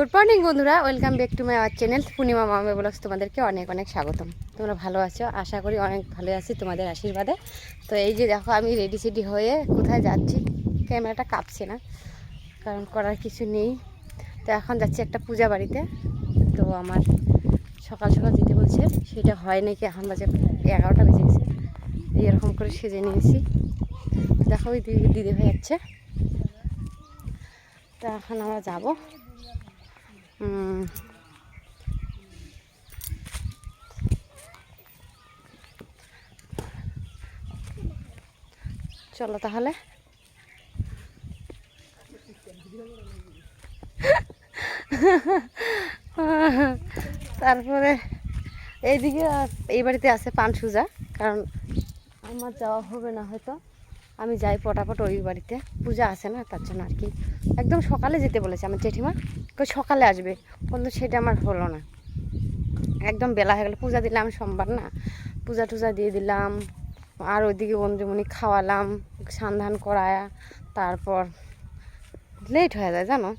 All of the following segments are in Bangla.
গুড মর্নিং বন্ধুরা, welcome back to my our channel. Purnima মামে blogs তোমাদেরকে অনেক অনেক স্বাগতম। তোমরা ভালো আছো? আশা করি অনেক ভালো আছি, তোমাদের আশীর্বাদে। তো এই যে দেখো, আমি রেডি সেডি হয়ে কোথায় যাচ্ছি, ক্যামেরাটা কাঁপছে না, কারণ করার কিছু নেই। তো এখন যাচ্ছি একটা পূজা বাড়িতে। তো আমার সকাল সকাল যেতে বলছে, সেটা হয় নাকি? এখন বাজে এগারোটা বেজে গেছে। এরকম করে সেজে নিয়েছি। দেখো ওই দিদি দিদি ভাই যাচ্ছে। তো এখন আমরা যাব। চলো তাহলে। তারপরে এইদিকে, এই বাড়িতে আছে পান সুজা কারণ আমার যাওয়া হবে না হয়তো। আমি যাই পটাপট ওই বাড়িতে। পূজা আছে না, তার জন্য আর কি। একদম সকালে যেতে বলেছে আমার জেঠিমা। কই সকালে আসবে। কিন্তু সেটা আমার হলো না। একদম বেলা হয়ে গেলো। পূজা দিলাম সোমবার না। পূজা টুজা দিয়ে দিলাম। আর ওইদিকে বন্ধুমণি খাওয়ালাম সান্ধান করায়া। তারপর লেট হয়ে যায়, জানো?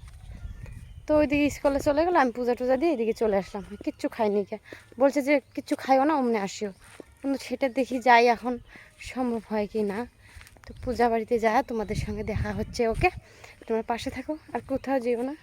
তো ওইদিকে স্কুলে চলে গেলো, আমি পূজা টুজা দিয়ে এদিকে চলে আসলাম। কিচ্ছু খাইনি কে। বলছে যে, কিচ্ছু খাইও না, অমনি আসিও। কিন্তু সেটা দেখি যাই এখন, সম্ভব হয় কি না? পূজা বাড়িতে যা তোমাদের সঙ্গে দেখা হচ্ছে, ওকে? তোমার পাশে থাকো আর কোথাও যেও না।